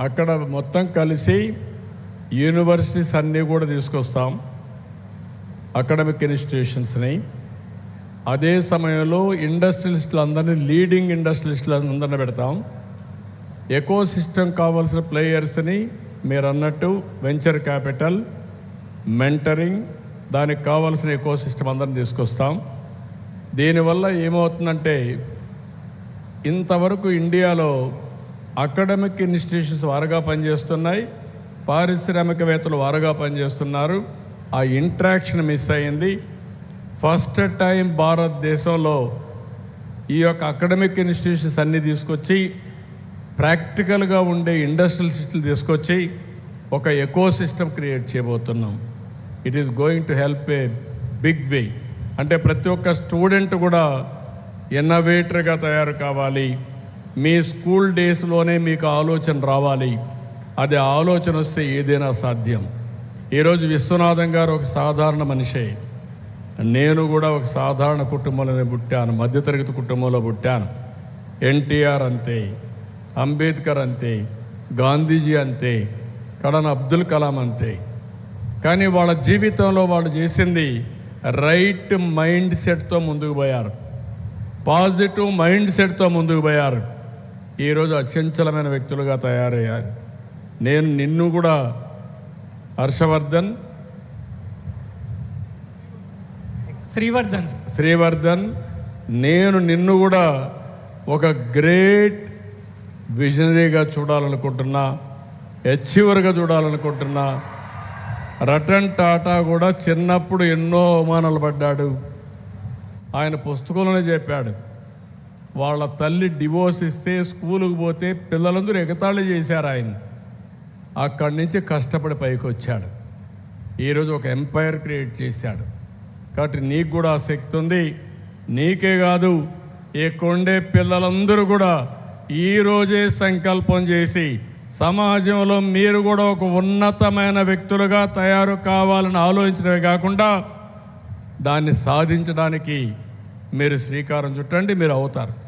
అక్కడ మొత్తం కలిసి యూనివర్సిటీస్ అన్నీ కూడా తీసుకొస్తాం. అకాడమిక్ ఇన్స్టిట్యూషన్స్ని అదే సమయంలో ఇండస్ట్రియలిస్టులు అందరినీ లీడింగ్ ఇండస్ట్రియలిస్టులు అందరినీ పెడతాం. ఎకో సిస్టమ్ కావాల్సిన ప్లేయర్స్ని మీరు అన్నట్టు వెంచర్ క్యాపిటల్ మెంటరింగ్ దానికి కావాల్సిన ఎకో సిస్టమ్ అందరిని తీసుకొస్తాం. దీనివల్ల ఏమవుతుందంటే ఇంతవరకు ఇండియాలో అకాడమిక్ ఇన్స్టిట్యూషన్స్ వారుగా పనిచేస్తున్నాయి. పారిశ్రామికవేత్తలు వారుగా పనిచేస్తున్నారు. ఆ ఇంట్రాక్షన్ మిస్ అయింది. ఫస్ట్ టైం భారతదేశంలో ఈ యొక్క అకాడమిక్ ఇన్స్టిట్యూషన్స్ అన్నీ తీసుకొచ్చి ప్రాక్టికల్గా ఉండే ఇండస్ట్రియల్ సిస్టమ్ తీసుకొచ్చి ఒక ఎకో సిస్టమ్ క్రియేట్ చేయబోతున్నాం. It is going to help a big way అంటే ప్రతి ఒక్క స్టూడెంట్ కూడా ఇన్నోవేటర్గా తయారు కావాలి. మీ స్కూల్ డేస్లోనే మీకు ఆలోచన రావాలి. అది ఆలోచన వస్తే ఏదైనా సాధ్యం. ఈరోజు విశ్వనాథం గారు ఒక సాధారణ మనిషే. నేను కూడా ఒక సాధారణ కుటుంబంలోనే పుట్టాను. మధ్యతరగతి కుటుంబంలో పుట్టాను. ఎన్టీఆర్ అంతే అంబేద్కర్ అంతే గాంధీజీ అంతే కడన అబ్దుల్ కలాం అంతే. కానీ వాళ్ళ జీవితంలో వాళ్ళు చేసింది రైట్ మైండ్ సెట్తో ముందుకు పోయారు. పాజిటివ్ మైండ్ సెట్తో ముందుకు పోయారు. ఈరోజు అత్యంచలమైన వ్యక్తులుగా తయారయ్యారు. నేను నిన్ను కూడా హర్షవర్ధన్ శ్రీవర్ధన్. శ్రీవర్ధన్ నేను నిన్ను కూడా ఒక గ్రేట్ విజనరీగా చూడాలనుకుంటున్నా అచీవర్గా చూడాలనుకుంటున్నా. రతన్ టాటా కూడా చిన్నప్పుడు ఎన్నో అవమానాలు పడ్డాడు. ఆయన పుస్తకంలోనే చెప్పాడు వాళ్ళ తల్లి డివోర్స్ ఇస్తే స్కూలుకు పోతే పిల్లలందరూ ఎగతాళి చేశారు ఆయన. అక్కడి నుంచి కష్టపడి పైకి వచ్చాడు. ఈరోజు ఒక ఎంపైర్ క్రియేట్ చేశాడు. కాబట్టి నీకు కూడా శక్తి ఉంది. నీకే కాదు ఈ కొండే పిల్లలందరూ కూడా ఈరోజే సంకల్పం చేసి సమాజంలో మీరు కూడా ఒక ఉన్నతమైన వ్యక్తులుగా తయారు కావాలని ఆలోచించడమే కాకుండా దాన్ని సాధించడానికి మీరు శ్రీకారం చుట్టండి మీరు అవుతారు.